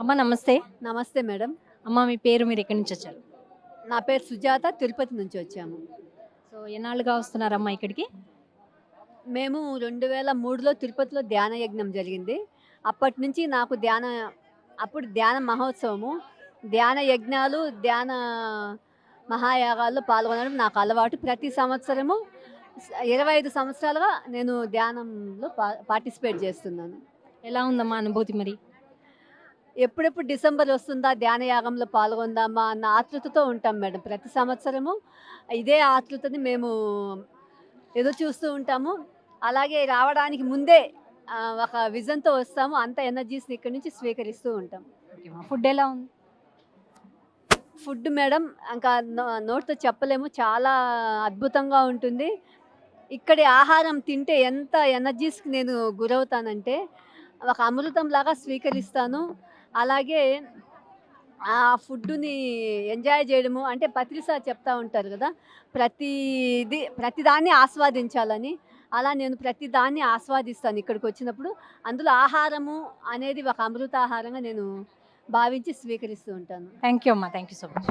అమ్మ నమస్తే. నమస్తే మేడం. అమ్మ మీ పేరు మీరు ఎక్కడి నుంచి వచ్చారు? నా పేరు సుజాత తిరుపతి నుంచి వచ్చాము. సో ఎన్నాళ్ళుగా వస్తున్నారమ్మా ఇక్కడికి? మేము రెండు వేల మూడులో తిరుపతిలో ధ్యాన యజ్ఞం జరిగింది. అప్పటి నుంచి నాకు ధ్యాన అప్పుడు ధ్యాన మహోత్సవము. ధ్యాన యజ్ఞాలు ధ్యాన మహాయాగాల్లో పాల్గొనడం నాకు అలవాటు. ప్రతి సంవత్సరము ఇరవై ఐదు సంవత్సరాలుగా నేను ధ్యానంలో పా పార్టిసిపేట్ చేస్తున్నాను. ఎలా ఉందమ్మా అనుభూతి మరి? ఎప్పుడెప్పుడు డిసెంబర్ వస్తుందా ధ్యాన యాగంలో పాల్గొందామా అన్న ఆతృతతో ఉంటాం మేడం. ప్రతి సంవత్సరము ఇదే ఆతృతని మేము ఎదురు చూస్తూ ఉంటాము. అలాగే రావడానికి ముందే ఒక విజన్తో వస్తాము. అంత ఎనర్జీస్ని ఇక్కడి నుంచి స్వీకరిస్తూ ఉంటాం. ఫుడ్ ఎలా ఉంది? ఫుడ్ మేడం ఇంకా నోటితో చెప్పలేము. చాలా అద్భుతంగా ఉంటుంది. ఇక్కడి ఆహారం తింటే ఎంత ఎనర్జీస్కి నేను గురవుతానంటే ఒక అమృతం లాగా స్వీకరిస్తాను. అలాగే ఆ ఫుడ్ని ఎంజాయ్ చేయడము అంటే ప్రతిసారి చెప్తా ఉంటారు కదా ప్రతిది ప్రతిదాన్ని ఆస్వాదించాలని. అలా నేను ప్రతిదాన్ని ఆస్వాదిస్తాను ఇక్కడికి వచ్చినప్పుడు. అందులో ఆహారము అనేది ఒక అమృతాహారంగా నేను భావించి స్వీకరిస్తూ ఉంటాను. థ్యాంక్ యూ అమ్మా. Thank you so much